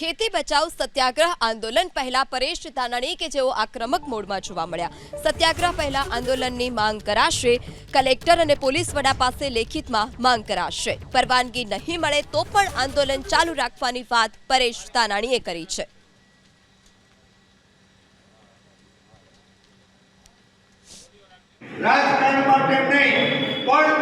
ખેતી બચાવ સત્યાગ્રહ આંદોલન પહેલા પરેશ ધાનાણી કે જેઓ આક્રમક મોડમાં જોવા મળ્યા. સત્યાગ્રહ પહેલા આંદોલનની માંગ કરાશે. કલેક્ટર અને પોલીસ વડા પાસે લેખિતમાં માંગ કરાશે. પરવાનગી નહીં મળે તો પણ આંદોલન ચાલુ રાખવાની વાત પરેશ ધાનાણીએ કરી છે. રાજકારણમાં તેમ નહીં, પણ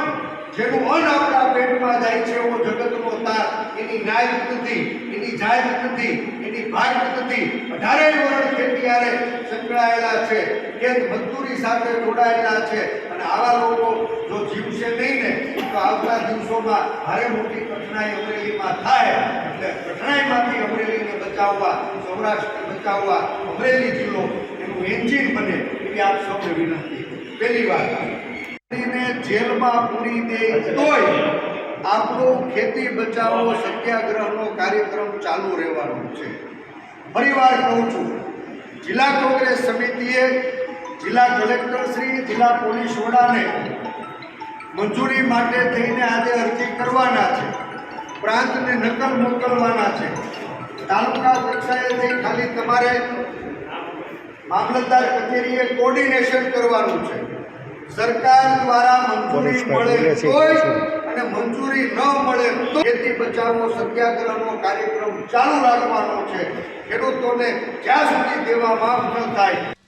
જેનું અન્ન પેટમાં જાય છે એવો જગતનો તાર એની ન્યાય નથી એની જાહેર નથી એની ભાગ નથી અઢારે વર્ષ ખેતીયારે સંકળાયેલા છે. ખેત મજદૂરી સાથે જોડાયેલા છે. અને આવા લોકો જો જીવશે નહીં ને, તો આવતા દિવસોમાં ભારે મોટી કઠણાઈ અમરેલીમાં થાય. એટલે કઠણાઈમાંથી અમરેલીને બચાવવા, સૌરાષ્ટ્રને બચાવવા અમરેલી જિલ્લો એનું એન્જિન બને એવી આપ સૌને વિનંતી. પહેલી વાત જેલમાં પૂરી દે તોય આપણો ખેતી બચાવો, સત્યાગ્રહનો કાર્યક્રમ ચાલુ રહેવાનો છે. ફરીવાર કહું છું, જિલ્લા કોંગ્રેસ સમિતિએ જિલ્લા કલેક્ટર શ્રી, જિલ્લા પોલીસ વડાને મંજૂરી માટે થઈને આજે અરજી કરવાના છે. પ્રાંતને નકલ મોકલવાના છે. તાલુકા કક્ષાએથી ખાલી તમારે મામલતદાર કચેરીએ કોર્ડિનેશન કરવાનું છે. સરકાર દ્વારા મંજૂરી મળે અને મંજૂરી ન મળે તો ખેતી બચાવો સત્યાગ્રહનો કાર્યક્રમ ચાલુ રાખવાનો છે. ખેડૂતોને જ્યાં સુધી દેવા માફ ન થાય.